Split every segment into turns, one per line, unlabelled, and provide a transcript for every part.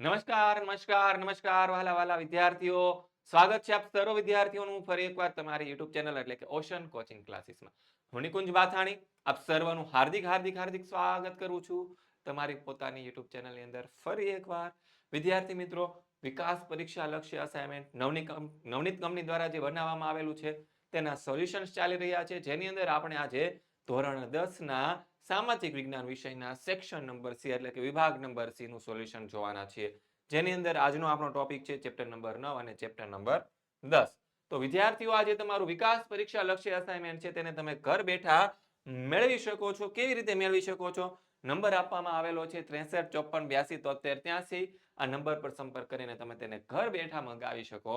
નમસ્કાર નમસ્કાર નમસ્કાર, વાલા વાલા વિદ્યાર્થીઓ. સ્વાગત છે આપ સર્વ વિદ્યાર્થીઓનું ફરી એકવાર તમારી યુટ્યુબ ચેનલ એટલે કે ઓશન કોચિંગ ક્લાસીસમાં. હું બાથાણી, આપ સર્વનું હાર્દિક હાર્દિક હાર્દિક સ્વાગત કરું છું તમારી પોતાની યુટ્યુબ ચેનલની અંદર ફરી એકવાર. વિદ્યાર્થી મિત્રો, વિકાસ પરીક્ષા લક્ષ્ય અસાઇનમેન્ટ નવની નવનીત કંપની દ્વારા જે બનાવવામાં આવેલું છે, તેના સોલ્યુશન્સ ચાલી રહ્યા છે. જેની અંદર આપણે આજે ધોરણ દસ ના સામાજિક વિજ્ઞાન વિષયના સેક્શન નંબર સી એટલે કે વિભાગ નંબર સી નું સોલ્યુશન જોવાના છીએ. જેની અંદર આજનો આપણો ટોપિક છે ચેપ્ટર નંબર નવ અને ચેપ્ટર નંબર દસ. તો વિદ્યાર્થીઓ, આજે તમારું વિકાસ પરીક્ષા લક્ષ્ય અસાઇનમેન્ટ છે તેને તમે ઘર બેઠા મેળવી શકો છો. કેવી રીતે મેળવી શકો છો? નંબર આપવામાં આવેલો છે ત્રેસઠ, ચોપન, બ્યાસી તોતેર ત્યાસી. આ નંબર પર સંપર્ક કરીને તમે તેને ઘર બેઠા મંગાવી શકો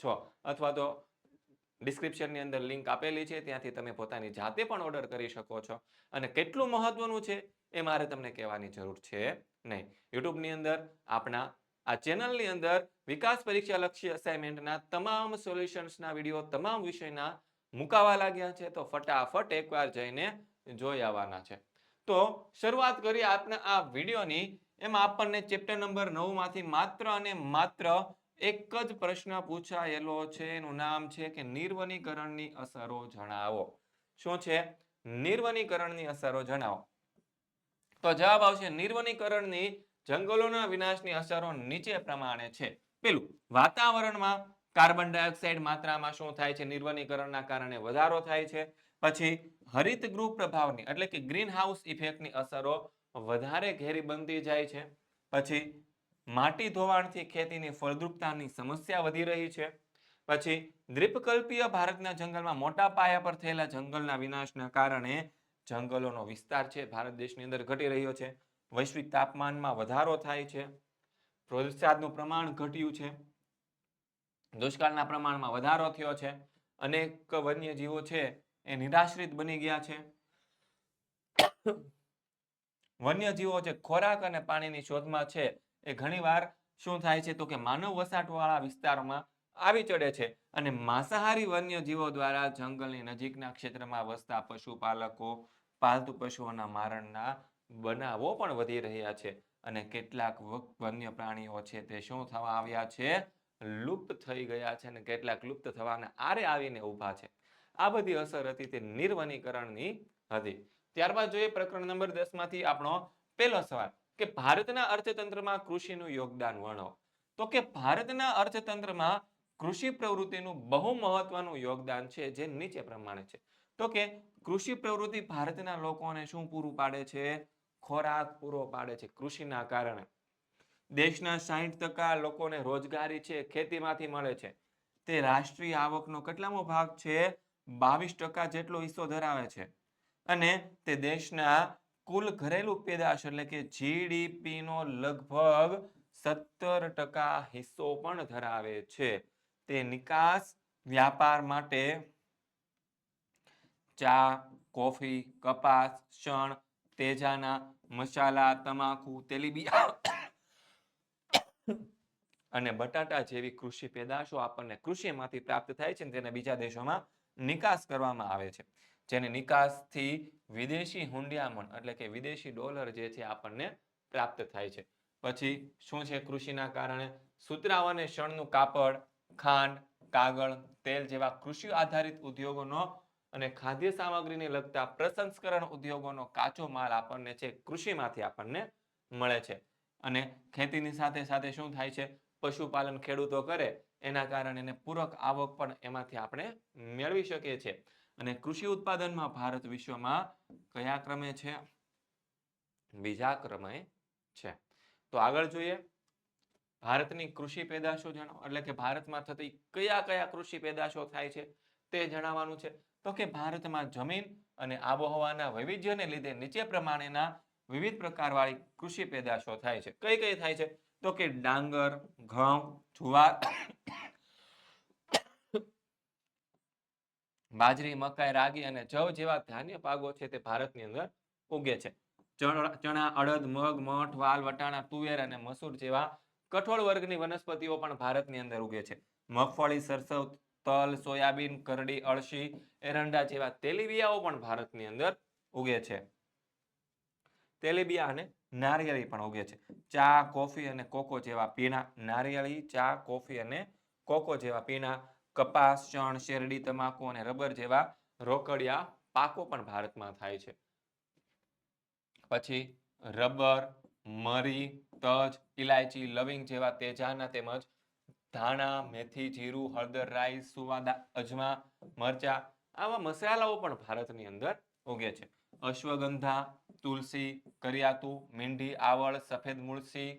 છો. અથવા તો ડિસ્ક્રિપ્શનની અંદર લિંક આપેલી છે, ત્યાંથી તમે પોતાની જાતે પણ ઓર્ડર કરી શકો છો. અને કેટલું મહત્વનું છે, એ મારે તમને કહેવાની જરૂર છે નહીં. યુટ્યુબની અંદર આપણા, આ ચેનલની અંદર વિકાસ પરીક્ષા લક્ષી અસાઇનમેન્ટના તમામ સોલ્યુશન્સના વીડિયો તમામ વિષયના મુકાવા લાગ્યા છે, તો ફટાફટ એકવાર જઈને જોઈ આવવાના છે. તો શરૂઆત કરીએ આપના આ વિડીયોની એમાં આપણને ચેપ્ટર નંબર નવમાંથી માત્ર અને માત્ર એક જ પ્રશ્ન પૂછાયેલો છે, એનું નામ છે કે નિર્વનીકરણની અસરો જણાવો. શું છે? નિર્વનીકરણની અસરો જણાવો. તો જવાબ આવશે, નિર્વનીકરણની જંગલોના વિનાશની અસરો નીચે પ્રમાણે છે. પેલું, વાતાવરણમાં કાર્બન ડાયોક્સાઇડ માત્રામાં શું થાય છે? નિર્વનીકરણના કારણે વધારો થાય છે. પછી હરિતગૃહ પ્રભાવની, એટલે કે ગ્રીન હાઉસ ઇફેક્ટની અસરો વધારે ઘેરી બનતી જાય છે. પછી માટી ધોવાણથી ખેતીની ફળદ્રુપતાની સમસ્યા વધી રહી છે. પછી દ્વીપકલ્પીય ભારતના જંગલમાં મોટા પાયા પર થયેલા જંગલના વિનાશના કારણે જંગલોનો વિસ્તાર છે ભારત દેશની અંદર ઘટી રહ્યો છે. વૈશ્વિક તાપમાનમાં વધારો થાય છે. વરસાદનું પ્રમાણ ઘટ્યું છે. દુષ્કાળના પ્રમાણમાં વધારો થયો છે. અનેક વન્યજીવો છે એ નિરાશ્રિત બની ગયા છે. વન્યજીવો જે ખોરાક અને પાણીની શોધમાં છે એ ઘણીવાર શું થાય છે તો કે માનવ વસાહતવાળા વિસ્તારોમાં આવી ચડે છે અને માંસાહારી વન્યજીવો દ્વારા જંગલની નજીકના ક્ષેત્રમાં વસતા પશુપાલકો, પાલતુ પશુઓના મારણના બનાવો પણ વધી રહ્યા છે અને કેટલાક વન્ય પ્રાણીઓ છે તે શું થવા આવ્યા છે? લુપ્ત થઈ ગયા છે અને કેટલાક લુપ્ત થવાના આરે આવીને ઊભા છે. આ બધી અસર હતી તે નિર્વનીકરણની હતી. ત્યારબાદ જોઈએ પ્રકરણ નંબર દસમાંથી આપણો પહેલો સવાલ. કે ભારતના અર્થતંત્રમાં કૃષિનું યોગદાન વર્ણો તો કે ભારતના અર્થતંત્રમાં કૃષિ પ્રવૃત્તિનું બહુ મહત્વનું યોગદાન છે જે નીચે પ્રમાણે છે. તો કે કૃષિ પ્રવૃત્તિ ભારતના લોકોને શું પૂરું પાડે છે? ખોરાક પૂરો પાડે છે કૃષિના કારણે. દેશના સાહીઠ ટકા લોકોને રોજગારી છે, ખેતીમાંથી મળે છે. તે રાષ્ટ્રીય આવકનો કેટલામો ભાગ છે? બાવીસ ટકા જેટલો હિસ્સો ધરાવે છે. અને તે દેશના કુલ ઘરેલું પેદાશ એટલે કે જીડીપી નો લગભગ સત્તર ટકા હિસ્સો પણ ધરાવે છે. તે નિકાસ વ્યાપાર માટે ચા, કોફી, કપાસ, શણ, તેજાના મસાલા, તમાકુ તેલીબિયા અને બટાટા જેવી કૃષિ પેદાશો આપણને કૃષિમાંથી પ્રાપ્ત થાય છે તેને બીજા દેશોમાં નિકાસ કરવામાં આવે છે. જેને નિકાસથી વિદેશી હુંડિયામણ એટલે કે વિદેશી ડોલર જે છે, આપણને પ્રાપ્ત થાય છે. પછી શું છે કૃષિના કારણે? સુતરાવ અને શણનું કાપડ, ખાંડ, કાગળ, તેલ જેવા કૃષિ આધારિત ઉદ્યોગોનો અને ખાદ્ય સામગ્રીને લગતા પ્રસંસ્કરણ ઉદ્યોગોનો કાચો માલ આપણને છે, કૃષિમાંથી આપણને મળે છે. અને ખેતીની સાથે સાથે શું થાય છે? પશુપાલન ખેડૂતો કરે, એના કારણે એને પૂરક આવક પણ એમાંથી આપણે મેળવી શકીએ છીએ. અને કૃષિ ઉત્પાદનમાં ભારત વિશ્વમાં કયા ક્રમે છે? બીજા ક્રમે છે. તો આગળ જોઈએ. ભારતની કૃષિ પેદાશો જણાવો એટલે કે ભારતમાં થતી કયા કયા કૃષિ પેદાશો થાય છે તે જણાવવાનું છે. તો કે ભારતમાં જમીન અને આબોહવાના વૈવિધ્યને લીધે નીચે પ્રમાણેના વિવિધ પ્રકારવાળી કૃષિ પેદાશો થાય છે. કઈ કઈ થાય છે? તો કે ડાંગર, ઘઉં, જુવાર બાજરી, મકાઈ, રાગી અને જવ જેવા ધાન્ય પાકો છે તે ભારતની અંદર ઉગે છે. ચણા અડદ, મગ, મઠ, વાલ, વટાણા, તુવેર અને મસૂર જેવા કઠોળ વર્ગની વનસ્પતિઓ પણ ભારતની અંદર ઉગે છે. મગફળી, સરસવ, તલ, સોયાબીન, કરડી, અળસી, એરંડા જેવા તેલીબિયાઓ પણ ભારતની અંદર ઉગે છે. તેલીબિયા અને નારિયેળી પણ ઉગે છે. ચા, કોફી અને કોકો જેવા પીણા નારિયેળી, ચા, કોફી અને કોકો જેવા પીણા કપાસ, ચણ, શેરડી, તમાકુ અને રબર જેવા રોકડિયા પાકો પણ ભારતમાં થાય છે. પછી રબર, મરી, તજ ઇલાયચી લવિંગ જેવા તેજાના તેમજ ધાણા, મેથી, જીરું, હળદર રાઈ સુવાદા, અજમા, મરચા આવા મસાલાઓ પણ ભારતની અંદર ઉગે છે. અશ્વગંધા, તુલસી, કરિયાતુ, મીંઢી, આવળ, સફેદ મુળસી,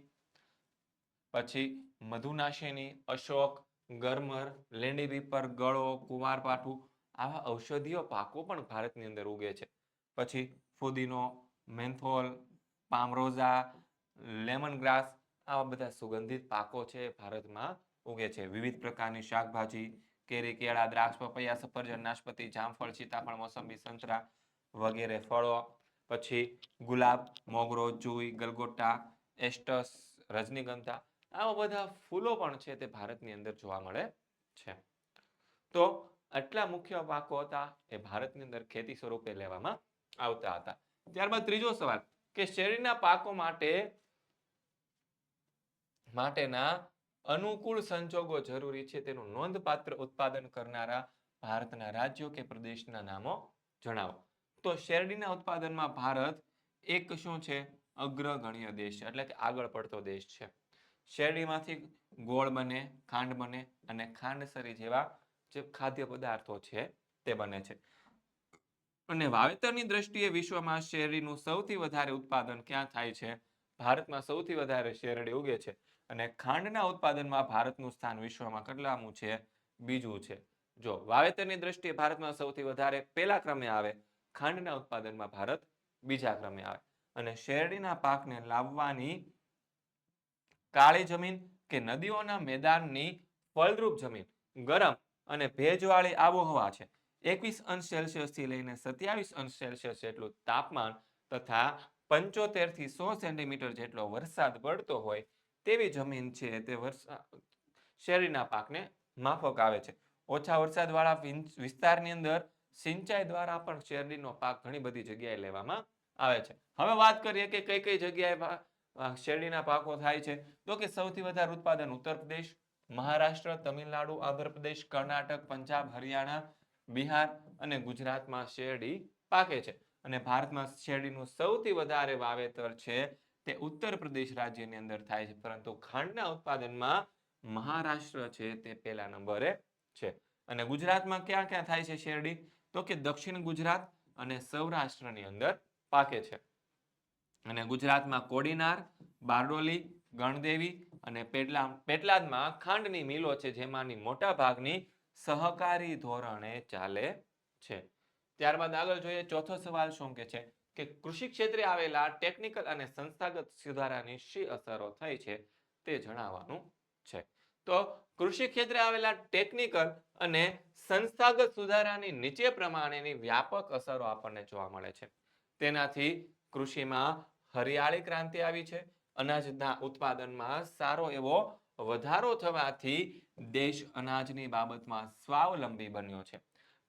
પછી મધુનાશિની, અશોક ગરમર, લેંડી રીપર, ગળો કુંવારપાઠું આવા ઔષધીય પાકો પણ ભારતની અંદર ઉગે છે. પછી ફુદીનો, મેન્થોલ, પામરોઝા લેમન ગ્રાસ આવા બધા સુગંધિત પાકો છે ભારતમાં ઉગે છે. વિવિધ પ્રકારની શાકભાજી, કેરી, કેળા, દ્રાક્ષ, પપૈયા, સફરજન, નાશપતિ, જામફળ, સીતાફળ, મોસંબી, સંતરા વગેરે ફળો, પછી ગુલાબ, મોગરો, જુઈ ગલગોટા એસ્ટસ, રજનીગંધા આવા બધા ફૂલો પણ છે તે ભારતની અંદર જોવા મળે છે. તો આટલા મુખ્ય પાકો હતા એ ભારતની અંદર ખેતી સ્વરૂપે લેવામાં આવતા હતા. ત્યારબાદ ત્રીજો સવાલ કે શેરડીના પાકો માટે માટેના અનુકૂળ સંજોગો જરૂરી છે તેનું નોંધપાત્ર ઉત્પાદન કરનારા ભારતના રાજ્યો કે પ્રદેશના નામો જણાવો. તો શેરડીના ઉત્પાદનમાં ભારત એક શું છે? અગ્રગણ્ય દેશ છે એટલે કે આગળ પડતો દેશ છે. શેરડીમાંથી ગોળ બને, ખાંડ બને અને ખાંડસરી જેવા જે ખાદ્ય પદાર્થો છે તે બને છે. અને વાવેતરની દ્રષ્ટિએ વિશ્વમાં શેરડીનું સૌથી વધારે ઉત્પાદન ક્યાં થાય છે? ભારતમાં સૌથી વધારે શેરડી ઉગે છે અને ખાંડના ઉત્પાદનમાં ભારતનું સ્થાન વિશ્વમાં કેટલામું છે? બીજું છે. જો વાવેતરની દ્રષ્ટિએ ભારતમાં સૌથી વધારે પહેલા ક્રમે આવે, ખાંડના ઉત્પાદનમાં ભારત બીજા ક્રમે આવે. અને શેરડીના પાકને લાવવાની કાળી જમીન કે નદીઓના મેદાનની ફળદ્રુપ જમીન? ગરમ અને ભેજવાળી આબોહવા છે. એકવીસ અંશ સેલ્સિયસથી લઈને સત્યાવીસ અંશ સેલ્સિયસ જેટલું તાપમાન તથા પંચોતેરથી સો સેન્ટીમીટર જેટલો વરસાદ પડતો હોય તેવી જમીન છે તે વરસાદ શેરડીના પાકને માફક આવે છે. ઓછા વરસાદવાળા વિસ્તારની અંદર સિંચાઈ દ્વારા પણ શેરડીનો પાક ઘણી બધી જગ્યાએ લેવામાં આવે છે. હવે વાત કરીએ કે કઈ કઈ જગ્યાએ શેરડીના પાકો થાય છે. તો કે સૌથી વધારે ઉત્પાદન ઉત્તર પ્રદેશ, મહારાષ્ટ્ર, તમિલનાડુ આંધ્રપ્રદેશ કર્ણાટક, પંજાબ, હરિયાણા, બિહાર અને ગુજરાતમાં શેરડી પાકે છે. અને ભારતમાં શેરડીનું સૌથી વધારે વાવેતર છે તે ઉત્તર પ્રદેશ રાજ્યની અંદર થાય છે. પરંતુ ખાંડના ઉત્પાદનમાં મહારાષ્ટ્ર છે તે પહેલા નંબરે છે. અને ગુજરાતમાં ક્યાં ક્યાં થાય છે શેરડી? તો કે દક્ષિણ ગુજરાત અને સૌરાષ્ટ્રની અંદર પાકે છે. અને ગુજરાતમાં કોડીનાર, બારડોલી, ગણદેવી અને પેટલા, પેટલાદમાં ખાંડની મિલો છે જેમાંની મોટા ભાગની સહકારી ધોરણે ચાલે છે. ત્યારબાદ આગળ જોઈએ, ચોથો સવાલ શું કે છે કે કૃષિ ક્ષેત્રે આવેલા ટેકનિકલ અને સંસ્થાગત સુધારાની શી અસરો થઈ છે તે જણાવવાનું છે. તો કૃષિ ક્ષેત્રે આવેલા ટેકનિકલ અને સંસ્થાગત સુધારાની નીચે પ્રમાણેની વ્યાપક અસરો આપણને જોવા મળે છે. તેનાથી કૃષિમાં હરિયાળી ક્રાંતિ આવી છે. અનાજના ઉત્પાદનમાં સારો એવો વધારો થવાથી દેશ અનાજની બાબતમાં સ્વાવલંબી બન્યો છે.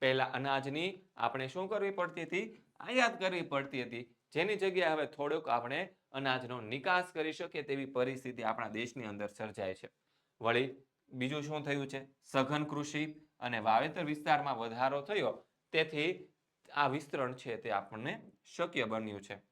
પહેલા અનાજની આપણે શું કરવી પડતી હતી? આયાત કરવી પડતી હતી. જેની જગ્યાએ હવે થોડુંક આપણે અનાજનો નિકાસ કરી શકીએ તેવી પરિસ્થિતિ આપણા દેશની અંદર સર્જાય છે. વળી બીજું શું થયું છે? સઘન કૃષિ અને વાવેતર વિસ્તારમાં વધારો થયો. તેથી આ વિસ્તરણ છે તે આપણને શક્ય બન્યું છે.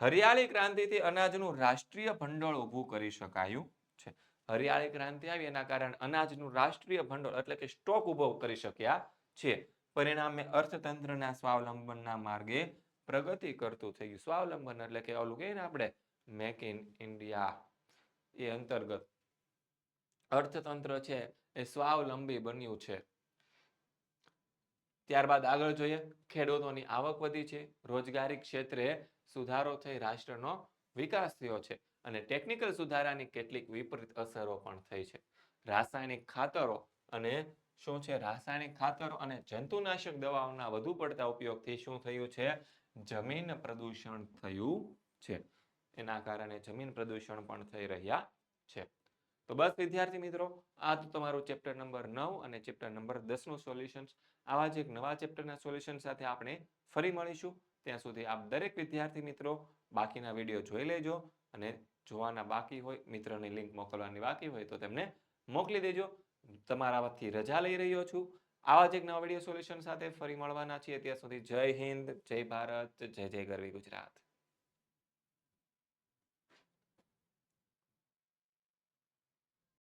હરિયાળી ક્રાંતિથી અનાજનું રાષ્ટ્રીય ભંડોળ ઊભું કરી શકાયું છે. હરિયાળી ક્રાંતિ આવી એના કારણે અનાજનું રાષ્ટ્રીય ભંડોળ એટલે કે સ્ટોક ઊભો કરી શક્યા છે. પરિણામે અર્થતંત્રના સ્વાવલંબનના માર્ગે પ્રગતિ કરતું થયું સ્વાવલંબન એટલે કે ઓલું કહીએ ને આપણે મેક ઇન ઇન્ડિયા એ અંતર્ગત. અર્થતંત્ર છે એ સ્વાવલંબી બન્યું છે. ત્યારબાદ આગળ જોઈએ, ખેડૂતોની આવક વધી છે. રોજગારી ક્ષેત્રે સુધારો થઈ રાષ્ટ્રનો વિકાસ થયો છે અને ટેકનિકલ સુધારાની કેટલીક વિપરીત અસરો પણ થઈ છે. રાસાયણિક ખાતરો અને શું છે? રાસાયણિક ખાતરો અને જંતુનાશક દવાઓના વધુ પડતા ઉપયોગથી શું થયું છે? જમીન પ્રદૂષણ થયું છે. એના કારણે જમીન પ્રદૂષણ પણ થઈ રહ્યા છે. તો બસ વિદ્યાર્થી મિત્રો, આ તો તમારું ચેપ્ટર નંબર નવ અને ચેપ્ટર નંબર દસનું સોલ્યુશન આવા જ એક નવા ચેપ્ટરના સોલ્યુશન સાથે આપણે ફરી મળીશું. ત્યાં સુધી આપ દરેક વિદ્યાર્થી મિત્રો બાકીના વીડિયો જોઈ લેજો અને જોવાના બાકી હોય, મિત્રની લિંક મોકલવાની બાકી હોય તો તેમને મોકલી દેજો. તમારાથી રજા લઈ રહ્યો છું. આવા જ એક નવા વીડિયો સોલ્યુશન સાથે ફરી મળવાના છીએ. ત્યાં સુધી જય હિન્દ, જય ભારત, જય જય ગરવી ગુજરાત.